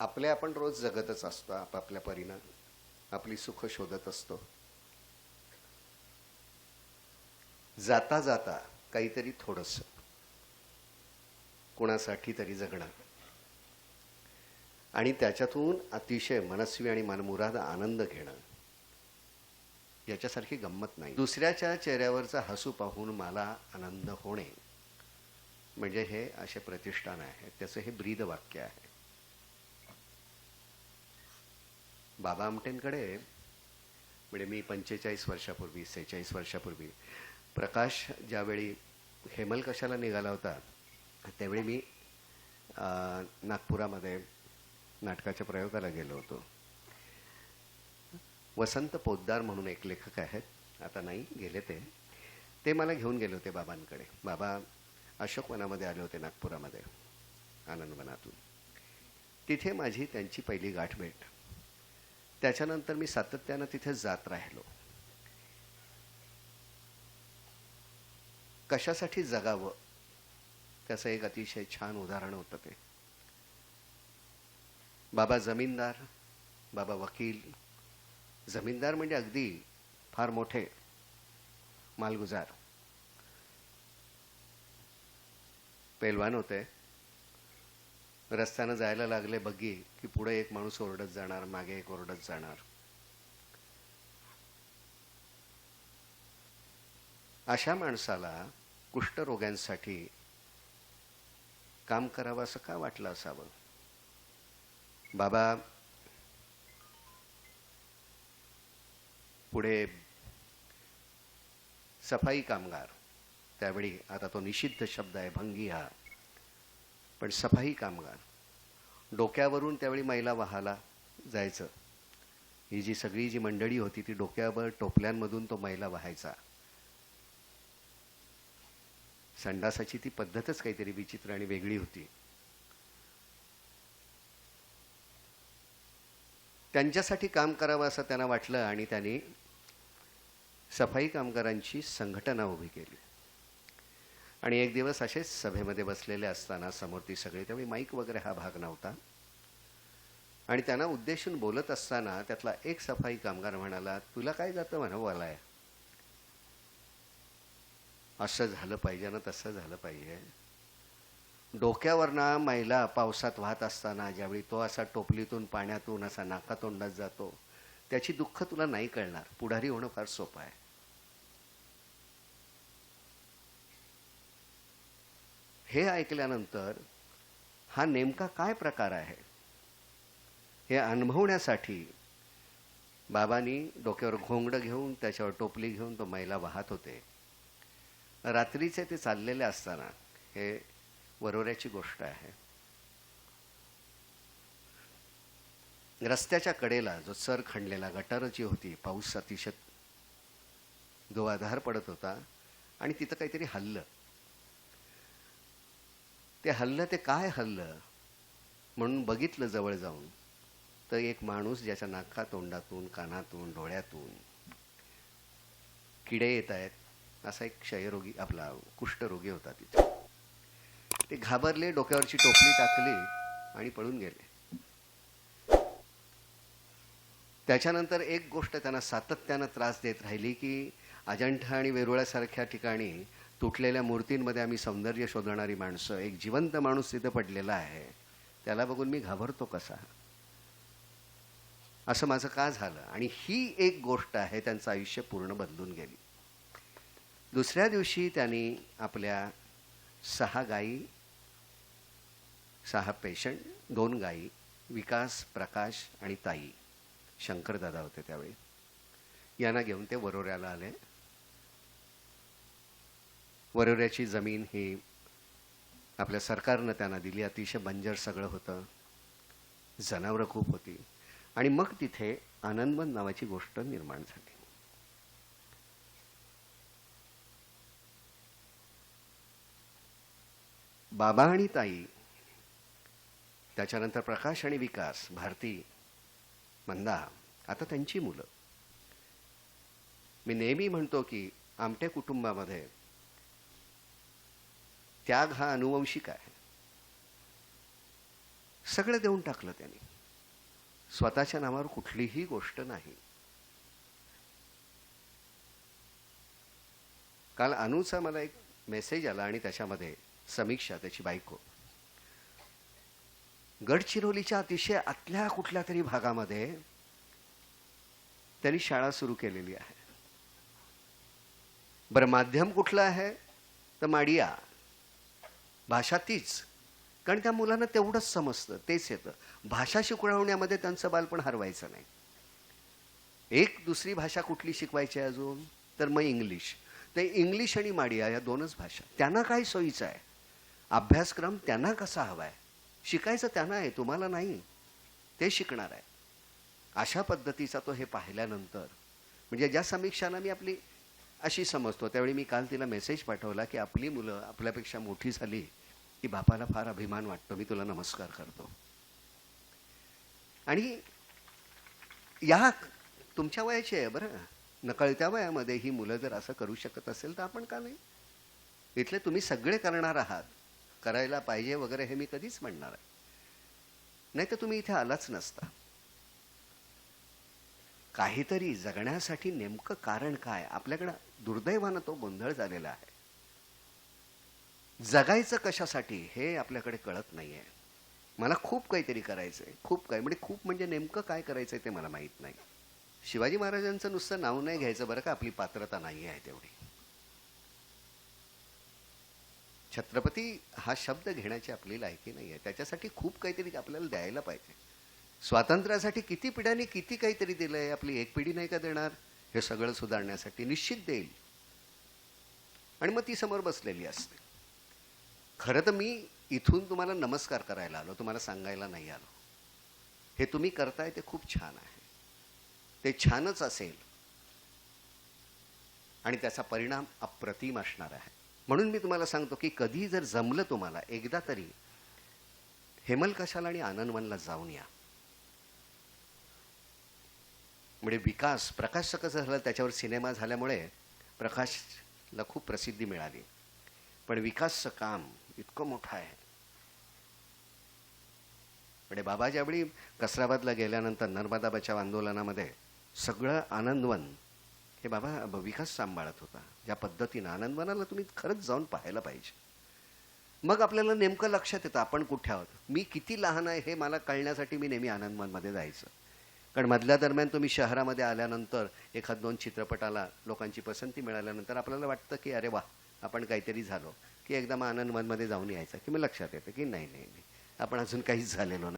आपले आपण रोज जगतच असतो आपापल्या परीनं आपली सुख शोधत असतो. जाता जाता काहीतरी थोडस कुणासाठी तरी जगणं. आणि त्याच्यातून अतिशय मनस्वी आणि मनमुराद आनंद घेणं. याच्यासारखी गंमत नाही. दुसऱ्याच्या चेहऱ्यावरचा हसू पाहून मला आनंद होणे म्हणजे हे असे प्रतिष्ठान आहे. त्याचं हे ब्रीद वाक्य आहे. बाबा आमटेंकडे म्हणजे मी पंचेचाळीस वर्षापूर्वी सेहेचाळीस वर्षापूर्वी प्रकाश ज्यावेळी हेमल कशाला निघाला होता त्यावेळी मी नागपुरामध्ये नाटकाच्या प्रयोगाला गेलो होतो. वसंत पोद्दार म्हणून एक लेखक आहेत. आता नाही गेले ते. ते मला घेऊन गेले होते बाबांकडे. बाबा अशोकवनामध्ये आले होते नागपुरामध्ये आनंदवनातून. तिथे माझी त्यांची पहिली गाठभेट त्याच्यानंतर मी सातत्यानं तिथे जात राहिलो. कशासाठी जगावं? त्याचं एक अतिशय छान उदाहरण होतं ते. बाबा जमीनदार बाबा वकील. जमीनदार म्हणजे अगदी फार मोठे मालगुजार. पेलवान होते. रस्त्यानं जायला लागले बग्गी की पुढे एक माणूस ओरडत जाणार मागे एक ओरडत जाणार. अशा माणसाला कुष्ठरोग्यांसाठी काम करावं असं का वाटलं असावं? बाबा पुढे सफाई कामगार त्यावेळी आता तो निषिद्ध शब्द आहे भंगी हा. पण सफाई कामगार. डोक्यावरून त्यावेळी मैला वाहाला जायचं. ही जी सगळी जी मंडळी होती ती डोक्यावर टोपल्यांमधून तो मैला वाहायचा. संडासाची ती पद्धतच काहीतरी विचित्र आणि वेगळी होती. त्यांच्यासाठी काम करावं असं त्यांना वाटलं आणि त्यांनी सफाई कामगारांची संघटना उभी केली. आणि एक दिवस असेच सभेमध्ये बसलेले असताना समोर ती सगळी त्यावेळी माईक वगैरे हा भाग नव्हता. आणि त्यांना उद्देशून बोलत असताना त्यातला एक सफाई कामगार म्हणाला तुला काय जातं म्हणावं असं झालं पाहिजे ना तसं झालं पाहिजे. डोक्यावरना महिला पावसात वाहत असताना ज्यावेळी तो असा टोपलीतून पाण्यातून असा नाकातोंडात जातो त्याची दुःख तुला नाही कळणार. पुढारी होणं फार सोपं आहे. हे ऐकल्यानंतर हा नेमका काय प्रकार आहे? हे अनुभवण्यासाठी बाबांनी डोक्यावर घोंगडं घेऊन त्याच्यावर टोपली घेऊन तो मैला वाहत होते. रात्रीचे ते चाललेले असताना हे वरोऱ्याची गोष्ट आहे. रस्त्याच्या कडेला जो सर खणलेला गटार जी होती पाऊस अतिशय दुवाधार पडत होता आणि तिथं काहीतरी हल्लं. ते हल्लं ते काय हल्लं? म्हणून बघितलं जवळ जाऊन तर एक माणूस ज्याच्या नाका तोंडातून कानातून डोळ्यातून किडे येत आहेत असा एक क्षयरोगी आपला कुष्ठरोगी होता तिथे. ते घाबरले डोक्यावरची टोपली टाकली आणि पळून गेले. त्याच्यानंतर एक गोष्ट त्यांना सातत्यानं त्रास देत राहिली की अजंठा आणि वेरुळासारख्या ठिकाणी तुटलेल्या मूर्तींमध्ये आम्ही सौंदर्य शोधणारी माणसं एक जिवंत माणूस तिथं पडलेला आहे त्याला बघून मी घाबरतो कसा? असं माझं का झालं? आणि ही एक गोष्ट आहे त्यांचं आयुष्य पूर्ण बदलून गेली. दुसऱ्या दिवशी त्यांनी आपल्या सहा गायी सहा पेशंट दोन गायी विकास प्रकाश आणि ताई शंकरदादा होते त्यावेळी यांना घेऊन ते वरोऱ्याला आले. वरोऱ्याची जमीन ही आपल्या सरकारनं त्यांना दिली. अतिशय बंजर सगळं होतं. जनावरं खूप होती. आणि मग तिथे आनंदवन नावाची गोष्ट निर्माण झाली. बाबा आणि ताई त्याच्यानंतर प्रकाश आणि विकास भारती मंदा आता त्यांची मुलं. मी नेहमी म्हणतो की आमट्या कुटुंबामध्ये त्याग हा अनुवंशिक आहे. सगळं देऊन टाकलं त्यांनी. स्वतःच्या नावावर कुठलीही गोष्ट नाही. काल अनुचा मला एक मेसेज आला आणि त्याच्यामध्ये समीक्षा त्याची बायको. गडचिरोलीच्या अतिशय आतल्या कुठल्या तरी भागामध्ये त्यांनी शाळा सुरू केलेली आहे. बरं माध्यम कुठलं आहे? तर माडिया. भाषा तीच. कारण त्या मुलांना तेवढंच समजतं तेच येतं. भाषा शिकवण्यामध्ये त्यांचं बालपण हरवायचं नाही. एक दुसरी भाषा कुठली शिकवायची अजून? तर मग इंग्लिश. ते इंग्लिश आणि माडिया या दोनच भाषा. त्यांना काय सोयीचं आहे? अभ्यासक्रम त्यांना कसा हवा आहे? शिकायचं त्यांना आहे तुम्हाला नाही. ते शिकणार आहे. अशा पद्धतीचा तो हे पाहिल्यानंतर म्हणजे ज्या समीक्षांना मी आपली अशी समजतो. त्यावेळी मी काल तिला मेसेज पाठवला की आपली मुलं आपल्यापेक्षा मोठी झाली. की बापाला फार अभिमान वाटतो. मी तुला नमस्कार करतो. आणि या तुमच्या वयाची आहे बरं. नकळत्या वयामध्ये ही मुलं जर असं करू शकत असेल तर आपण का नाही? इथले तुम्ही सगळे करणार आहात. करायला पाहिजे वगैरे हे मी कधीच म्हणणार आहे. नाही तर तुम्ही इथे आलाच नसता. काहीतरी जगण्यासाठी नेमकं कारण काय? आपल्याकडं दुर्दैवानं तो गोंधळ झालेला आहे. जगायचं कशासाठी हे आपल्याकडे कळत नाहीये. मला खूप काहीतरी करायचंय खूप काय म्हणजे खूप म्हणजे नेमकं काय करायचंय ते मला माहीत नाही. शिवाजी महाराजांचं नुसतं नाव नाही घ्यायचं बरं का आपली पात्रता नाही आहे तेवढी. छत्रपती हा शब्द घेण्याची आपली लायकी नाही आहे त्याच्यासाठी खूप काहीतरी आपल्याला द्यायला पाहिजे. स्वातंत्र्यासाठी किती पिढ्यांनी किती काहीतरी दिलंय आपली एक पिढी नाही का देणार? हे सगळं सुधारण्यासाठी निश्चित देईल. आणि मग ती समोर बसलेली असते. खरं तर मी इथून तुम्हाला नमस्कार करायला आलो तुम्हाला सांगायला नाही आलो. हे तुम्ही करताय ते खूप छान आहे. ते छानच असेल. आणि त्याचा परिणाम अप्रतिम असणार आहे. म्हणून मी तुम्हाला सांगतो की कधी जर जमलं तुम्हाला एकदा तरी हेमलकशाला आणि आनंदवनला जाऊन या. म्हणजे विकास प्रकाशचं कसं झालं त्याच्यावर सिनेमा झाल्यामुळे प्रकाशला खूप प्रसिद्धी मिळाली. पण विकासचं काम इतकं मोठं आहे. म्हणजे बाबा ज्यावेळी कसराबादला गेल्यानंतर नर्मदा बचाव आंदोलनामध्ये सगळं आनंदवन हे बाबा विकास सांभाळत होता. ज्या पद्धतीनं आनंदवनाला तुम्ही खरंच जाऊन पाहायला पाहिजे. मग आपल्याला नेमकं लक्षात येतं आपण कुठे आहोत? मी किती लहान आहे हे मला कळण्यासाठी मी नेहमी आनंदवनमध्ये जायचं. कारण मधल्या दरम्यान तुम्ही शहरामध्ये आल्यानंतर एखाद दोन चित्रपटाला लोकांची पसंती मिळाल्यानंतर आपल्याला वाटतं की अरे वा आपण काहीतरी झालो. की एकदा मग आनंदवनमध्ये जाऊन यायचं की मग लक्षात येतं की नाही नाही नाही. आपण अजून काहीच झालेलो नाही.